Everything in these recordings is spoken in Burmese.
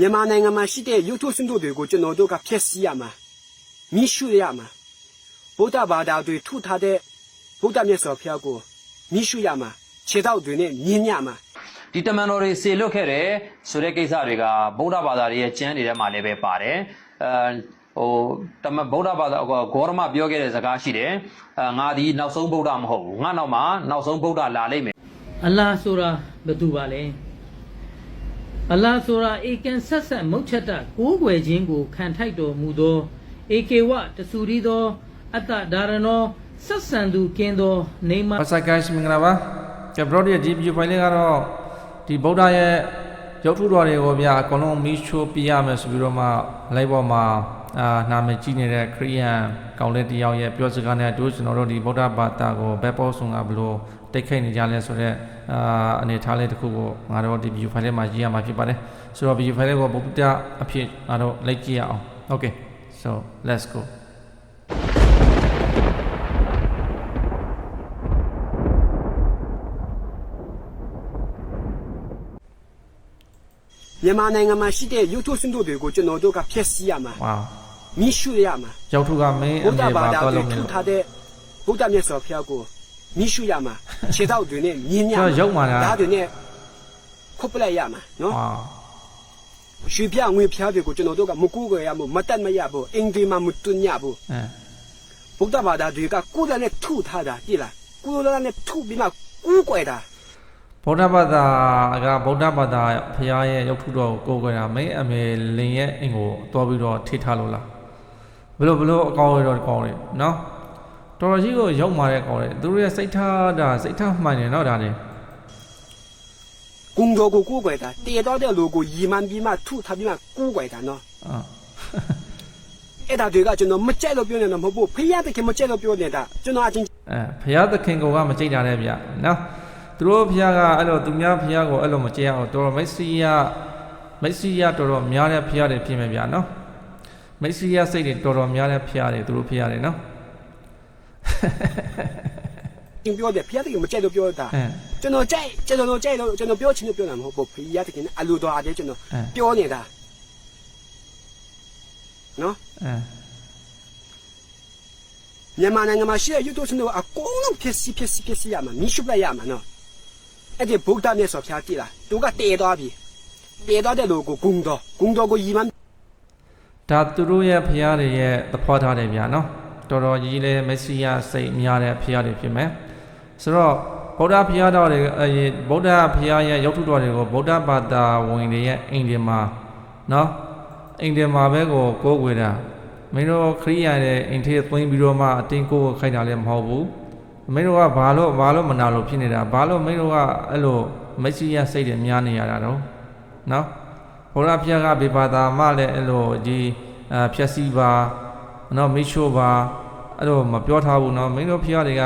မြန်မာနိုင်ငံမှာရှိတဲ့ရုပ်ထုစင်တို့တွေကိုကျွန်တော်တို့ကဖျက်ဆီးရမှာမိရှုရမှာဗုဒ္ဓဘာသာတွေထုထားတဲ့ဗုဒ္ဓမြတ်စွာဘုရားကိုမိရှုရမှာခြေထောက်တွေနဲ့မြင်းညမှာဒီတမန်တော်တွေစေလွတ်ခဲ့တယ်ဆိုတဲ့ကိစ္စတွေကဗုဒ္ဓဘာသာတွေရဲ့ကျမ်းတွေထဲမှာလည်းပဲပါတယ်အဲဟိုတမန်ဗုဒ္ဓဘာသာဟိုဂေါရမပြောခဲ့တဲ့စကားရှိတယ်အဲငါဒီနောက်ဆုံးဗုဒ္ဓမဟုတ်ဘူးငါနောက်မှာနောက်ဆုံးဗုဒ္ဓလာလိမ့်မယ်အလ္လာဟ်ဆိုတာဘယ်သူပါလဲ အလ္လာဟ်ဆိုတာအေကန်ဆက်ဆက်မုတ်ချက်တကိုးကွယ်ခြင်းကိုခံထိုက်တော်မူသောအေကေဝတဆူရီသောအတ္တဒါရနောဆက်ဆံသူကင်းသောနေမ What's up guys မင်္ဂလာပါကဘရော့ရဲ့ဒီ view file လေးကတော့ဒီဗုဒ္ဓရဲ့ရုပ်ထုတော်တွေကိုဗျာအကုန်လုံးမီးရှိုးပြရမယ်ဆိုပြီးတော့မှ live ပေါ်မှာအာနာမည်ကြီးနေတဲ့ခရိယန်ကောင်လေးတစ်ယောက်ရဲ့ပြောစကားနဲ့အတူကျွန်တော်တို့ဒီဗုဒ္ဓဘာသာကိုဘက်ပေါ်ဆုံးကဘလို့ တိတ်ခိတ်နေကြလဲဆိုတော့အာအနေထားလေးတစ်ခုကိုငါတို့ဒီ view file လေးမှာရေးရမှာဖြစ်ပါတယ်ဆိုတော့ view file လေးကိုဗုဒ္ဓအဖြစ်ငါတို့လိုက်ကြည့်ရအောင် okay so let's go မြန်မာနိုင်ငံမှာရှိတဲ့ရုပ်ထုစင်တို့တွေကိုကျွန်တော်တို့ကဖျက်ဆီးရမှာ wow မိရှုရမှာရုပ်ထုကမင်းအဗုဒ္ဓမေဘာပါသာတော့တွေလို့မထုလို့ထားတဲ့ဗုဒ္ဓမြတ်စွာဘုရားကို မိရှုရမှာခြေထောက်တွေနဲ့မြင်းညကျွန်တော်ရုပ်မှာလားဓာတ်တွေနဲ့ခုတ်ပလိုက်ရမှာနော် wow ရွှေပြငွေဖျားတွေကိုကျွန်တော်တို့ကမကူကြရဘူးမတတ်မရဘူးအင်္ဂလိပ်မှာမတွညဘူးအဲဗုဒ္ဓဘာသာတွေကကိုယ်တိုင်နဲ့ထုထားတာကြည့်လားကိုယ်တိုင်နဲ့ထုပြီးမှကူးကွယ်တာဗုဒ္ဓဘာသာကဗုဒ္ဓဘာသာဖရာရဲ့ရုပ်ထုတော်ကိုကိုယ်ကွယ်တာမင်းအမေလင်ရဲ့အိမ်ကိုတွားပြီးတော့ထိထားလို့လားဘလို့ဘလို့အကောင်းရတော့ကောင်းတယ်နော် တော်တော်ကြီးကိုရောက်มาတဲ့ကောင်းတယ်သူတို့ရဲ့စိတ်ထားတာစိတ်ထားမှန်တယ်နော်ဒါနေကုံတော်ကိုကူးကွယ်တာတည်တော်တဲ့လူကိုရီမှန်ပြီးမှထုထားပြီးမှကူးကွယ်တာနော်အာအဲ့ဒါတွေကကျွန်တော်မကြိုက်လို့ပြောနေတာမဟုတ်ဘူးဖယားတခင်မကြိုက်လို့ပြောနေတာကျွန်တော်အချင်းအဲဖရာသခင်ကမကြိတ်တာတဲ့ဗျနော်သူတို့ဖရာကအဲ့လိုသူများဖရာကိုအဲ့လိုမကြိတ်အောင်တော်တော်မိတ်ဆွေရမိတ်ဆွေရတော်တော်များတဲ့ဖရာတွေဖြစ်မယ်ဗျနော်မိတ်ဆွေရစိတ်တွေတော်တော်များတဲ့ဖရာတွေသူတို့ဖရာတွေနော်ချ င်းပြောတယ်ဖယားတခင်မကြိုက်လို့ပြောတာအဲကျွန်တော်ကြိုက်ကျွန်တော်ကြိုက်လို့ကျွန်တော်ပြောချင်လို့ပြောတာမဟုတ်ဘူးဖယားတခင်အလိုတော်အားတယ်ကျွန်တော်အဲပြောနေတာနော်အဲမြန်မာနိုင်ငံမှာရှိတဲ့ယူတူစင်တို့အကုန်လုံးဖြစ်စီဖြစ်စီဖြစ်စီရမှာမိရှုပလိုက်ရမှာနော်အဲ့ဒီဗုဒ္ဓမြတ်စွာဘုရားကြည့်လားသူကတည်သွားပြီတည်သွားတဲ့လူကိုဂုံတော်ဂုံတော်ကိုယီမန်ဒါသူတို့ရဲ့ဖရားတွေရဲ့သဘောထားတွေဗျာနော် တော်တော်ကြီးလဲမက်ဆီယာစိတ်များတဲ့ဖရားတွေဖြစ်မယ်ဆိုတော့ဗုဒ္ဓဖရားတော်တွေအဲဗုဒ္ဓဖရားရဲ့ရုပ်ထုတော်တွေကိုဗုဒ္ဓဘာသာဝင်တွေရဲ့အိမ်တွေမှာနော်အိမ်တွေမှာပဲကိုကိုးကွယ်တာမင်းတို့ခရိယာရဲ့အိမ်ထဲသွင်းပြီးတော့မှအတင်းကိုးကိုခိုင်းတာလည်းမဟုတ်ဘူးမင်းတို့ကဘာလို့ဘာလို့မနာလို့ဖြစ်နေတာဘာလို့မင်းတို့ကအဲ့လိုမက်ဆီယာစိတ်တွေများနေရတာတော့နော်ဘုရားဖျားကဘေဘာသာမှလည်းအဲ့လိုဒီအဖြက်စီးပါ နော်မိရှို့ပါအဲ့လိုမပြောထားဘူးနော်မင်းတို့ဖျားတွေက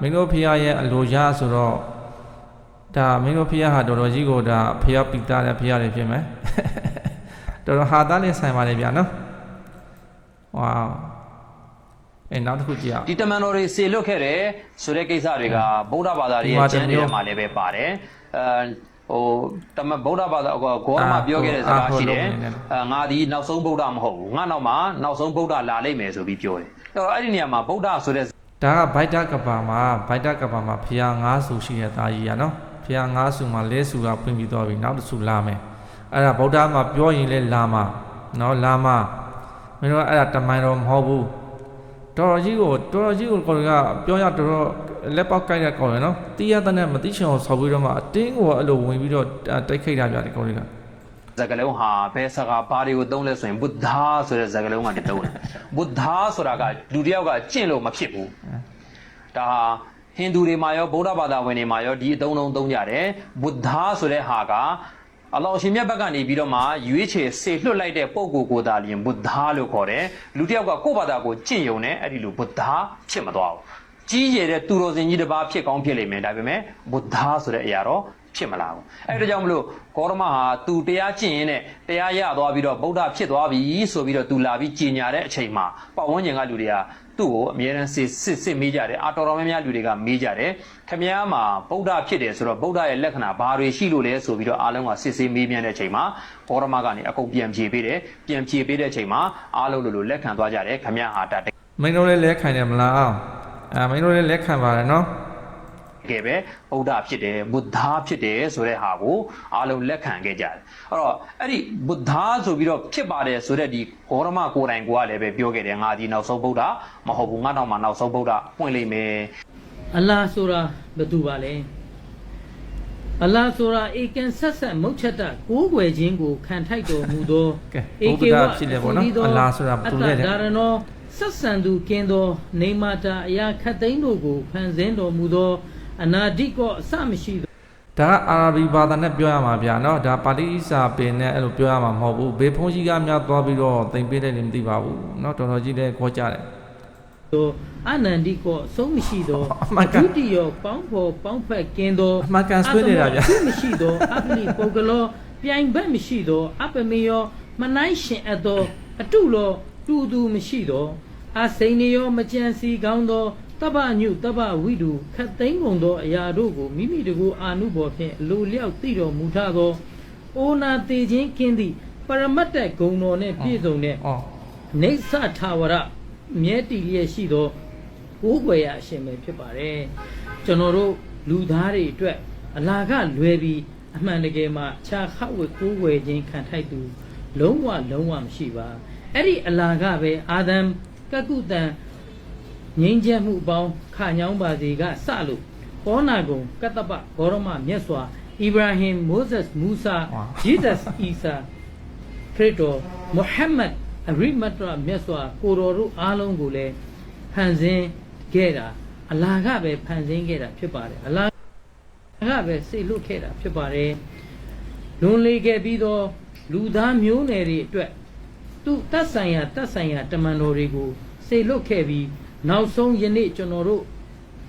မင်းတို့ဖျားရဲ့အလိုရဆိုတော့ဒါမင်းတို့ဖျားဟာတော်တော်ကြီးကိုဒါဖျားပိတာတဲ့ဖျားတွေဖြစ်မယ်တော်တော်ဟာသားလေးဆိုင်ပါလေဗျာနော်ဝါအဲနောက်တစ်ခုကြည့်အောင်ဒီတမန်တော်တွေစေလွတ်ခဲ့တယ်ဆိုတဲ့ကိစ္စတွေကဗုဒ္ဓဘာသာတွေရဲ့ကျမ်းတွေထဲမှာလည်းပဲပါတယ်အဲ ဟိုတမန်ဗုဒ္ဓဘာသာဟိုဂေါရမပြောခဲ့တဲ့စကားရှိတယ်အဲငါဒီနောက်ဆုံးဗုဒ္ဓမဟုတ်ဘူးငါနောက်မှာနောက်ဆုံးဗုဒ္ဓလာလိမ့်မယ်ဆိုပြီးပြောတယ်အဲ့တော့အဲ့ဒီနေရာမှာဗုဒ္ဓဆိုတဲ့ဒါကဗိုက်တာကပါမှာဗိုက်တာကပါမှာဖျား9ဆူရှိတဲ့သားကြီးရနော်ဖျား9ဆူမှာလဲဆူကဖွင့်ပြီးတော့ပြီနောက်တစ်ဆူလာမယ်အဲ့ဒါဗုဒ္ဓမှာပြောရင်လဲလာမှာနော်လာမှာမင်းတို့ကအဲ့ဒါတမန်တော်မဟုတ်ဘူးတော်တော်ကြီးကိုတော်တော်ကြီးကိုကိုယ်ကပြောရတော်တော် လက်ပေါက်ကိုက်တဲ့ကောင်ရနော်တီးရတဲ့နဲ့မသိချင်အောင်ဆောက်ပြီးတော့မှအတင်းကိုအဲ့လိုဝင်ပြီးတော့တိုက်ခိတ်တာပြတယ်ကောင်တွေကဇာကလုံးဟာဘယ်စကားဘာတွေကိုသုံးလဲဆိုရင်ဗုဒ္ဓဆိုတဲ့ဇာကလုံးကနေသုံးတယ်ဗုဒ္ဓဆိုတာကလူတစ်ယောက်ကကျင့်လို့မဖြစ်ဘူးဒါဟာဟိန္ဒူတွေမှာရောဗုဒ္ဓဘာသာဝင်တွေမှာရောဒီအသုံးလုံးသုံးကြတယ်ဗုဒ္ဓဆိုတဲ့ဟာကအလောရှင်မြတ်ဘက်ကနေပြီးတော့မှရွေးချယ်ဆေလွတ်လိုက်တဲ့ပုံကိုယ်ကိုယ်သာလျင်ဗုဒ္ဓလို့ခေါ်တယ်လူတစ်ယောက်ကကိုယ့်ဘာသာကိုကျင့်ယုံတယ်အဲ့ဒီလိုဗုဒ္ဓဖြစ်မသွားဘူး ကြီးရတဲ့သူတော်စင်ကြီးတစ်ပါးဖြစ်ကောင်းဖြစ်လိမ့်မယ်ဒါပေမဲ့ဗုဒ္ဓဆိုတဲ့အရာတော့ဖြစ်မလာဘူးအဲ့ဒါကြောင့်မလို့ဂေါရမဟာသူတရားကျင့်ရင်းနဲ့တရားရသွားပြီးတော့ဗုဒ္ဓဖြစ်သွားပြီဆိုပြီးတော့သူလာပြီးကြီးညာတဲ့အချိန်မှာပတ်ဝန်းကျင်ကလူတွေကသူ့ကိုအမြဲတမ်းစစ်စစ်စစ်မေးကြတယ်အာတော်တော်များများလူတွေကမေးကြတယ်ခမည်းမှာဗုဒ္ဓဖြစ်တယ်ဆိုတော့ဗုဒ္ဓရဲ့လက္ခဏာဘာတွေရှိလို့လဲဆိုပြီးတော့အားလုံးကစစ်စစ်မေးမြန်းတဲ့အချိန်မှာဂေါရမကနေအကုန်ပြန်ဖြေပေးတယ်ပြန်ဖြေပေးတဲ့အချိန်မှာအားလုံးလိုလိုလက်ခံသွားကြတယ်ခမည်းဟာဒါမင်းတို့လည်းလက်ခံတယ်မလား အဲမင်းတို့လည်းလက်ခံပါတယ်နော်တကယ်ပဲဗုဒ္ဓဖြစ်တယ်ဘုဒ္ဓဖြစ်တယ်ဆိုတဲ့ဟာကိုအားလုံးလက်ခံခဲ့ကြတယ်အဲ့တော့အဲ့ဒီဘုဒ္ဓဆိုပြီးတော့ဖြစ်ပါတယ်ဆိုတဲ့ဒီဂေါရမကိုယ်တိုင်ကိုကလည်းပဲပြောခဲ့တယ်ငါဒီနောက်ဆုံးဗုဒ္ဓမဟုတ်ဘူးငါနောက်မှာနောက်ဆုံးဗုဒ္ဓပွင့်လိမ့်မယ်အလ္လာဟ်ဆိုတာဘယ်သူပါလဲအလ္လာဟ်ဆိုတာဧကန်ဆက်ဆက်မုတ်ချက်တကိုးကွယ်ခြင်းကိုခံထိုက်တော်မူသောကဲဘုရားဖြစ်တယ်ပေါ့နော်အလ္လာဟ်ဆိုတာဘယ်သူလဲတဲ့ဒါရနော ဆက်ဆံသူကင်းသောနေမာတာအရာခတ်သိမ်းတို့ကိုဖန်ဆင်းတော်မူသောအနာဒိကောအစမရှိသောဒါအာရဘီဘာသာနဲ့ပြောရမှာဗျာနော်ဒါပါတိစာပင်နဲ့အဲ့လိုပြောရမှာမဟုတ်ဘူးဘေဖုန်းကြီးကများသွားပြီးတော့တင်ပေးတယ်လည်းမသိပါဘူးနော်တော်တော်ကြီးလည်းခေါ်ကြတယ်သောအနန္ဒီကောဆုံးမရှိသောဒုတိယပေါင်းဖို့ပေါင်းဖက်ကင်းသောအမှန်ကန်ဆွေးနေတာဗျာမရှိသောအပလိပုဂ္ဂလောပြိုင်ဘက်မရှိသောအပမေယောမနိုင်ရှင်အပ်သောအတုလော တူတူမရှိသောအစိန်နေယောမကြံစီကောင်းသောတပ္ပညုတပ္ပဝိတုခတ်သိမ်းကုန်သောအရာတို့ကိုမိမိတကူအာနုဘော်ဖြင့်အလိုလျောက်သိတော်မူထသောအိုနာတေခြင်းကင်းသည့်ပရမတ္တဂုံတော်နှင့်ပြည့်စုံတဲ့အော်နေသထာဝရမြဲတည်လျက်ရှိသောကိုးကွယ်ရအရှင်ပဲဖြစ်ပါတယ်ကျွန်တော်တို့လူသားတွေအတွက်အလာကလွယ်ပြီးအမှန်တကယ်မှခြာခဝေကိုးကွယ်ခြင်းခံထိုက်သူလုံးဝလုံးဝမရှိပါ အဲ့ဒီအလာကပဲအာဒမ်ကကုတန်ငိမ့်ချက်မှုအပေါင်းခညောင်းပါစီကစလို့ပောနာကုံကတ္တပဂေါရမမြတ်စွာအီဗရာဟင်မိုးဇက်မူဆာဂျီဒတ်အီဆာခရစ်တော်မုဟမ္မဒ်အရိမတ်တမြတ်စွာကိုတော်တို့အားလုံးကိုလည်းဖန်ဆင်းခဲ့တာအလာကပဲဖန်ဆင်းခဲ့တာဖြစ်ပါတယ်အလာကပဲစိတ်လွတ်ခဲ့တာဖြစ်ပါတယ်လွန်လေခဲ့ပြီးတော့လူသားမျိုးနွယ်တွေအတွက် သူတတ်ဆိုင်ရာတတ်ဆိုင်ရာတမန်တော်တွေကိုစိတ်လွတ်ခဲ့ပြီးနောက်ဆုံးယနေ့ကျွန်တော်တို့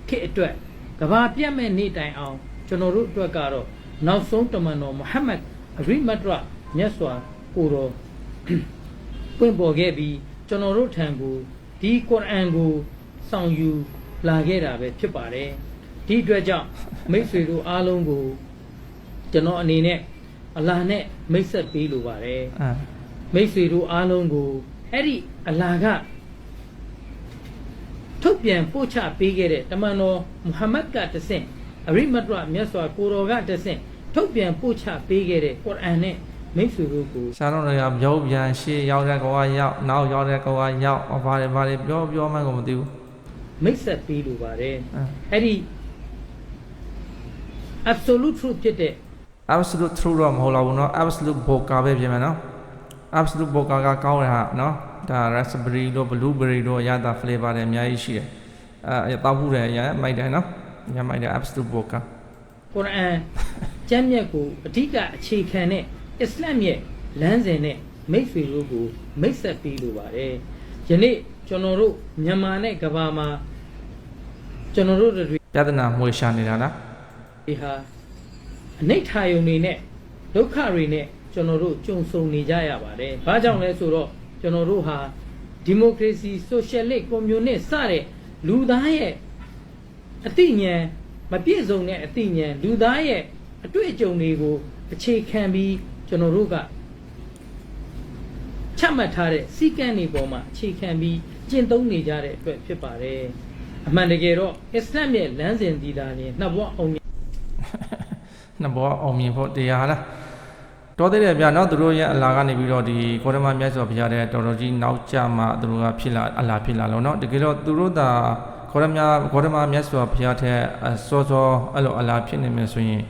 ခေတ်အတွက်ကဘာပြတ်မဲ့နေ့တိုင်အောင်ကျွန်တော်တို့အတွက်ကတော့နောက်ဆုံးတမန်တော်မုဟမ္မဒ်အရိမတ်တမြတ်စွာကိုတော်ပွင့်ပေါ်ခဲ့ပြီးကျွန်တော်တို့ထံကိုဒီကုရ်အန်ကိုဆောင်ယူလာခဲ့တာပဲဖြစ်ပါတယ်ဒီအတွက်ကြောင့်မိတ်ဆွေတို့အားလုံးကိုကျွန်တော်အနေနဲ့အလာနဲ့မိတ်ဆက်ပေးလိုပါတယ်အဲ မိတ်ဆွေတို့အားလုံးကိုအဲ့ဒီအလာကထုတ်ပြန်ပို့ချပေးခဲ့တဲ့တမန်တော်မုဟမ္မဒ်ကတဆင့်အရိမတ်ရမြတ်စွာကိုတော်ကတဆင့်ထုတ်ပြန်ပို့ချပေးခဲ့တဲ့ကုရ်အန်နဲ့မိတ်ဆွေတို့ကို ရှားတော့လည်းရုပ်ပြန်ရှေ့ရောက်တဲ့ကောကရောက်နောက်ရောက်တဲ့ကောကရောက်အဘာတွေဘာတွေပြောပြောမှန်းကိုမသိဘူး မိတ်ဆက်ပေးလိုပါတယ် အဲ အဲ့ဒီ absolute truth ဖြစ်တဲ့ absolute true တော့မဟုတ်တော့ဘူးเนาะ absolute vodka ပဲပြင်မယ်เนาะ absolute vodka ကကောင်းတယ်ဟာเนาะဒါ raspberry တို့ blueberry တို့ရတာ flavor တွေအများကြီးရှိတယ်အဲတောက်ဖို့တယ်ရမိုက်တယ်เนาะရမိုက်တယ် absolute vodka ကုရ်အန်ကျမ်းမြတ်ကိုအဓိကအခြေခံတဲ့အစ္စလာမ်ရဲ့လမ်းစဉ်နဲ့မိတ်ဆွေတို့ကိုမိတ်ဆက်ပေးလိုပါတယ်ယနေ့ကျွန်တော်တို့မြန်မာနဲ့ကမ္ဘာမှာကျွန်တော်တို့တွေ ပြဿနာမွေရှာနေတာလား ဒီဟာအနိဋ္ဌာယုံတွေနဲ့ဒုက္ခတွေနဲ့ ကျွန်တော်တို့ကြုံဆုံနေကြရပါတယ်။ဘာကြောင့်လဲဆိုတော့ကျွန်တော်တို့ဟာဒီမိုကရေစီဆိုရှယ်လစ်ကွန်မြူနစ်စတဲ့လူသားရဲ့အသိဉာဏ်မပြည့်စုံတဲ့အသိဉာဏ်လူသားရဲ့အတွေ့အကြုံတွေကိုအခြေခံပြီးကျွန်တော်တို့ကချမှတ်ထားတဲ့စီကံတွေပေါ်မှာအခြေခံပြီးကျင့်သုံးနေကြတဲ့အတွက်ဖြစ်ပါတယ်။အမှန်တကယ်တော့အစ္စလာမ်ရဲ့လမ်းစဉ်ဒီတာနဲ့နှစ်ဘဝအောင်မြင်နှစ်ဘောအောင်မြင်ဖို့တရားလား တော်သေးတယ်ဗျနော်သူတို့ရဲ့အလာကနေပြီးတော့ဒီကောဓမမြတ်စွာဘုရားတဲ့တော်တော်ကြီးနောက်ကြမှာသူတို့ကဖြစ်လာအလာဖြစ်လာလို့နော်တကယ်တော့သူတို့သာကောဓမကောဓမမြတ်စွာဘုရားတဲ့စောစောအဲ့လိုအလာဖြစ်နေမယ်ဆိုရင်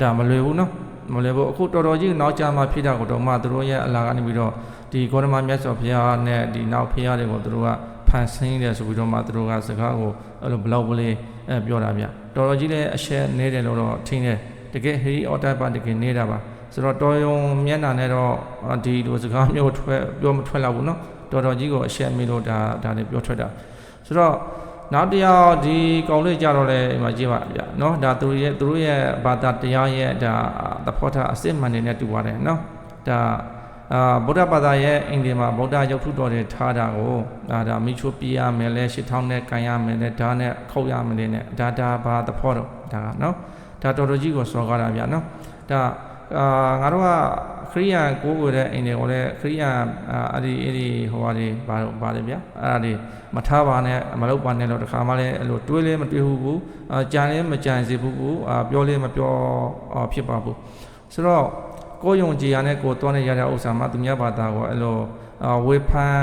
ဒါမလွယ်ဘူးနော်မလွယ်ဘူးအခုတော်တော်ကြီးနောက်ကြမှာဖြစ်တာကိုတော့မှသူတို့ရဲ့အလာကနေပြီးတော့ဒီကောဓမမြတ်စွာဘုရားနဲ့ဒီနောက်ဘုရားတွေကိုသူတို့ကဖန်ဆင်းတယ်ဆိုပြီးတော့မှသူတို့ကစကားကိုအဲ့လိုဘလောက်ပလေးပြောတာဗျတော်တော်ကြီးလည်းအရှက်နေတယ်လို့တော့ထင်တယ်တကယ်ဟေရီအော်တိုပါတကယ်နေတာပါ ဆိုတော့တော်ယုံမျက်နှာနဲ့တော့အာဒီလိုစကားမျိုးထွက်ပြောမထွက်တော့ဘူးเนาะတော်တော်ကြီးကိုအရှက်မေးလို့ဒါဒါလည်းပြောထွက်တာဆိုတော့ နောက်တစ်ယောက်ဒီကောင်လေးကြတော့လေဒီမှာကြည့်ပါဗျာเนาะဒါသူတို့ရဲ့သူတို့ရဲ့ဘာသာတရားရဲ့ဒါသဘောထားအစစ်မှန်နေနဲ့တူပါတယ်เนาะဒါအာဗုဒ္ဓဘာသာရဲ့အင်္ဂလိပ်မှာဗုဒ္ဓရုပ်ထုတော်တွေထားတာကိုဒါဒါမိချိုပြရမယ်လဲရှစ်ထောင်းနဲ့ကန်ရမယ်လဲဓာတ်နဲ့ခုတ်ရမယ်လဲနဲ့ဒါဒါဘာသဘောတော့ဒါကเนาะဒါတော်တော်ကြီးကိုစောကားတာဗျာเนาะဒါ အာငါတို့ကခရိယန်ကိုးကွယ်တဲ့အိမ်တွေကိုလည်းခရိယန်အာအဲ့ဒီအဲ့ဒီဟိုဟာတွေဘာလို့ဘာလဲဗျာအဲ့ဒါတွေမထားပါနဲ့မလုပ်ပါနဲ့လို့တခါမှလည်းအဲ့လိုတွေးလဲမတွေးဘူးဘူးအာကြံလဲမကြံစေဘူးဘူးအာပြောလဲမပြောအာဖြစ်ပါဘူးဆိုတော့ကိုယ်ယုံကြည်ရတဲ့ကိုယ်တွန်းနေရတဲ့ဥစ္စာမှသူများဘာသာကိုအဲ့လိုအာဝေဖန်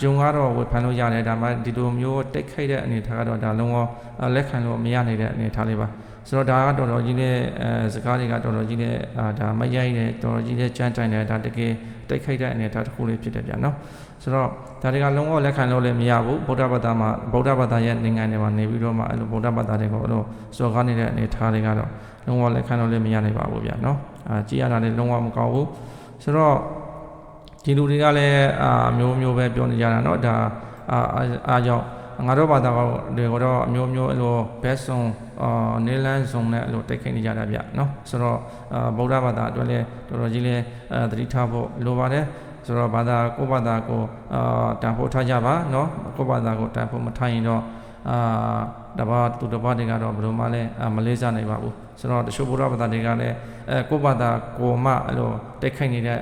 ဂျုံကတော့ဝေဖန်လို့ရတယ်ဒါမှဒီလိုမျိုးတိတ်ခိတ်တဲ့အနေထားကတော့ဒါလုံးဝအာလက်ခံလို့မရနိုင်တဲ့အနေထားလေးပါ ဆိုတော့ဒါကတော်တော်ကြီးနဲ့အဲစကားတွေကတော်တော်ကြီးနဲ့အာဒါမရိုက်နဲ့တော်တော်ကြီးနဲ့ကြမ်းတိုင်တယ်ဒါတကယ်တိုက်ခိုက်တဲ့အနေနဲ့ဒါတစ်ခုလေးဖြစ်တယ်ဗျာနော်ဆိုတော့ဒါတွေကလုံးဝလက်ခံလို့လည်းမရဘူးဗုဒ္ဓဘာသာမှာဗုဒ္ဓဘာသာရဲ့နိုင်ငံတွေမှာနေပြီးတော့မှအဲ့လိုဗုဒ္ဓဘာသာတွေကိုအဲ့လိုစော်ကားနေတဲ့အနေထားတွေကတော့လုံးဝလက်ခံလို့လည်းမရနိုင်ပါဘူးဗျာနော်အာကြည်ရတာလည်းလုံးဝမကောင်းဘူးဆိုတော့ဒီလူတွေကလည်းအာမျိုးမျိုးပဲပြောနေကြတာနော်ဒါအာအာကြောင့် ငါတို့ဘာသာကတွေကိုတော့အမျိုးမျိုးအလိုဘက်ဆုံအာနေလန်းဆုံနဲ့အလိုတိုက်ခိုက်နေကြတာဗျနော်ဆိုတော့ဗုဒ္ဓဘာသာအတွက်လည်းတော်တော်ကြီးလည်းသတိထားဖို့လိုပါတယ်ဆိုတော့ဘာသာကိုဘာသာကိုအာတန်ဖိုးထားကြပါနော်ကိုဘာသာကိုတန်ဖိုးမထားရင်တော့အာတပါသူတပါတွေကတော့ဘယ်လိုမှလည်းမလေးစားနိုင်ပါဘူးဆိုတော့တချို့ဘုရားဘာသာတွေကလည်းအဲကိုဘာသာကိုမှအလိုတိုက်ခိုက်နေတဲ့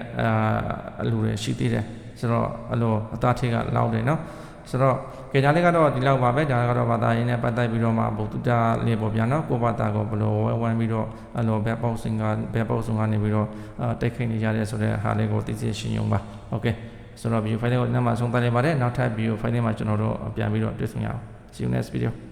အလူတွေရှိသေးတယ်ဆိုတော့အလိုအသားထိကလောက်တယ်နော် ဆိုတော့ကြေညာလေးကတော့ဒီလောက်ပါပဲဒါကတော့ဘာသာရေးနဲ့ပတ်သက်ပြီးတော့မှဘုဒ္ဓလေးပေါ့ဗျာနော်ကိုယ့်ဘာသာကိုဘယ်လိုဝဲဝမ်းပြီးတော့အဲ့လိုဘက်ပေါက်စင်ကဘက်ပေါက်စုံကနေပြီးတော့အာတိတ်ခိတ်နေကြတဲ့ဆိုတဲ့ဟာလေးကိုသိသိရှင်းရုံပါโอเคဆိုတော့ video file ကိုဒီနေ့မှာဆုံးသတ်လိုက်ပါတယ်နောက်ထပ် video file မှာကျွန်တော်တို့ပြန်ပြီးတော့တွေ့ဆုံရအောင် see you next video